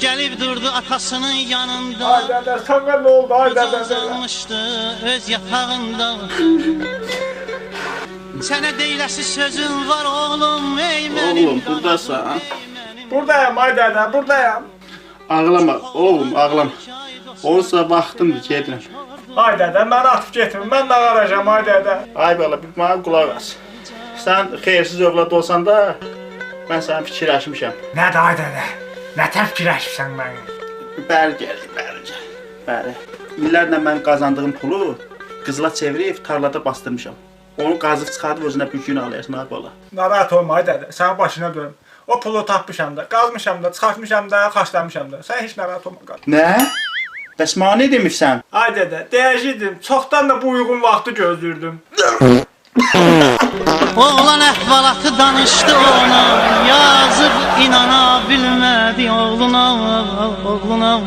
Gelip durdu atasının yanında Ay dede sana ne oldu ay dede. Uzanmışdı öz yatağında Sənə deyiləsi sözüm var oğlum ey mənim Oğlum, buradasan? Buradayım ay dede buradayım. Ağlama oğlum ağlama. Olsa vaxtımdır gedirəm. Ay dede beni atıp getirin ben de arayacağım ay dede. Ay bala bir mənə qulaq as. Sən xeyirsiz övlad olsan da mən səni fikirləşmişəm. De ay dede. Ne tepkileşmişsin beni. Bəri gəl, bəri gəl. Bəri. İllərlə mən qazandığım pulu qızıla çevirib tarlada bastırmışam. Onu qazıb çıxardıb özünə bir gün alaysan ay bala. Narahat olma ay dede. Sen başına dön. O pulu tapmışam da, qazmışam da, çıxartmışam da, xaçlamışam da. Sen hiç narahat olma qardaş. Nə? Bəs mənə nə demirsən? Ay dede, dəyişirdim. Çoxdan da bu uyğun vaxtı gözlürdüm. Oğlan əhvalatı danışdı ona oğluna Oğluna